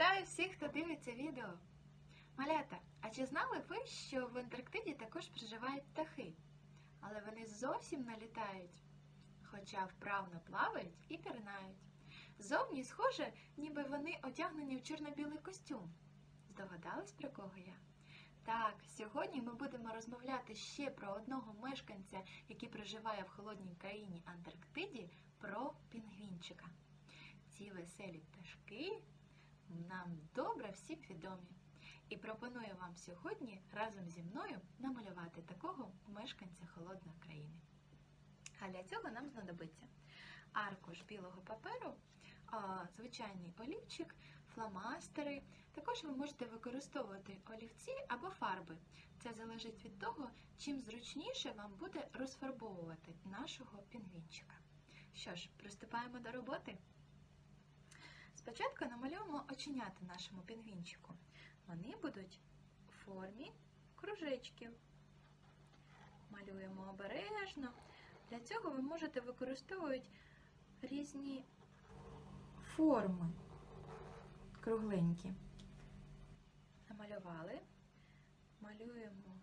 Вітаю всіх, хто дивиться відео. Малята, а чи знали ви, що в Антарктиді також проживають птахи? Але вони зовсім не літають, хоча вправно плавають і пірнають. Зовні схоже, ніби вони одягнені в чорно-білий костюм. Здогадались, про кого я? Так, сьогодні ми будемо розмовляти ще про одного мешканця, який проживає в холодній країні Антарктиді, про пінгвінчика. Ці веселі пташки нам добре всім відомі. І пропоную вам сьогодні разом зі мною намалювати такого мешканця холодної країни. А для цього нам знадобиться аркуш білого паперу, звичайний олівчик, фломастери. Також ви можете використовувати олівці або фарби. Це залежить від того, чим зручніше вам буде розфарбовувати нашого пінгвінчика. Що ж, приступаємо до роботи. Спочатку намалюємо оченята нашому пінгвінчику. Вони будуть у формі кружечків. Малюємо обережно. Для цього ви можете використовувати різні форми кругленькі. Намалювали. Малюємо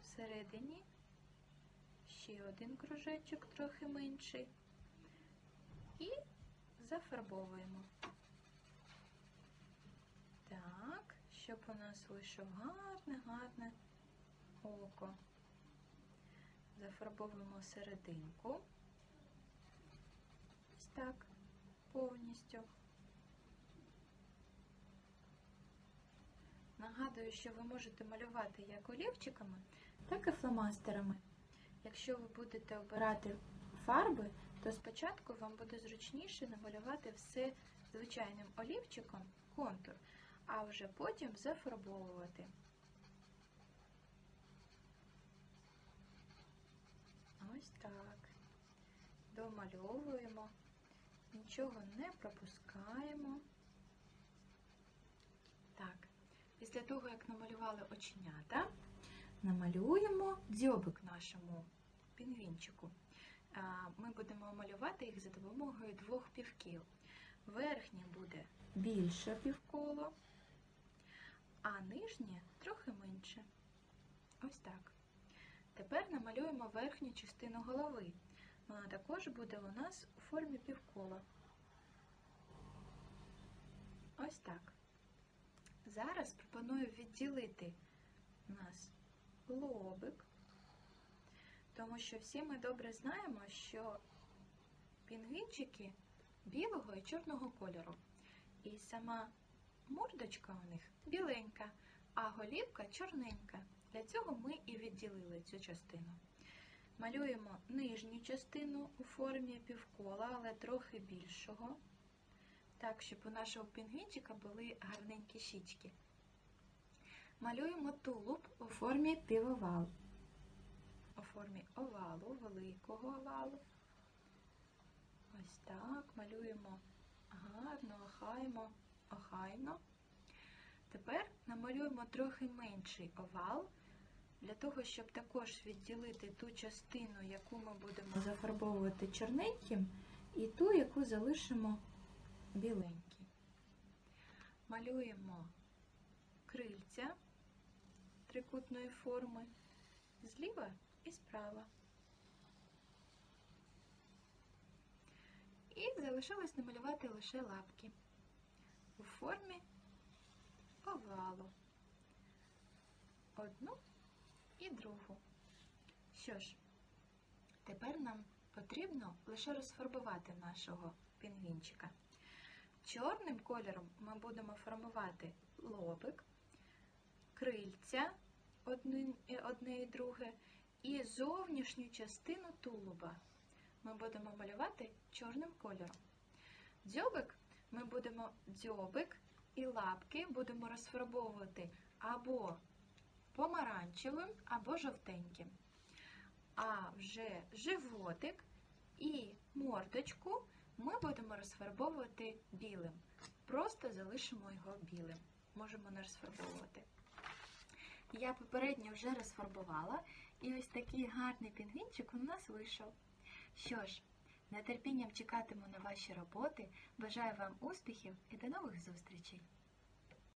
всередині ще один кружечок, трохи менший. І зафарбовуємо. Так, щоб у нас вийшов гарне-гарне око. Зафарбовуємо серединку. Ось так, повністю. Нагадую, що ви можете малювати як олівчиками, так і фломастерами. Якщо ви будете обирати фарби, то спочатку вам буде зручніше намалювати все звичайним олівчиком контур, а вже потім зафарбовувати. Ось так. Домальовуємо, нічого не пропускаємо. Так, після того, як намалювали оченята, намалюємо дзьобик нашому пінгвінчику ми будемо малювати їх за допомогою двох півкіл. Верхнє буде більше півколо, а нижнє трохи менше. Ось так. Тепер намалюємо верхню частину голови. Вона також буде у нас у формі півкола. Ось так. Зараз пропоную відділити у нас лобик тому що всі ми добре знаємо, що пінгвінчики білого і чорного кольору. І сама мордочка у них біленька, а голівка чорненька. Для цього ми і відділили цю частину. Малюємо нижню частину у формі півкола, але трохи більшого, так, щоб у нашого пінгвінчика були гарненькі щічки. Малюємо тулуб у формі півовал формі овалу, великого овалу. Ось так, малюємо гарно, охаймо, охайно. Тепер намалюємо трохи менший овал, для того, щоб також відділити ту частину, яку ми будемо зафарбовувати чорненьким, і ту, яку залишимо біленький. Малюємо крильця трикутної форми зліва і справа. І залишилось намалювати лише лапки у формі овалу. Одну і другу. Що ж, тепер нам потрібно лише розфарбувати нашого пінгвінчика. Чорним кольором ми будемо формувати лобик, крильця одне, і друге, і зовнішню частину тулуба ми будемо малювати чорним кольором. Дзьобик ми будемо дзьобик і лапки будемо розфарбовувати або помаранчевим, або жовтеньким. А вже животик і мордочку ми будемо розфарбовувати білим. Просто залишимо його білим. Можемо не розфарбовувати. Я попередньо вже розфарбувала, і ось такий гарний пінгвінчик у нас вийшов. Що ж, Нетерпінням чекатиму на ваші роботи. Бажаю вам успіхів і до нових зустрічей!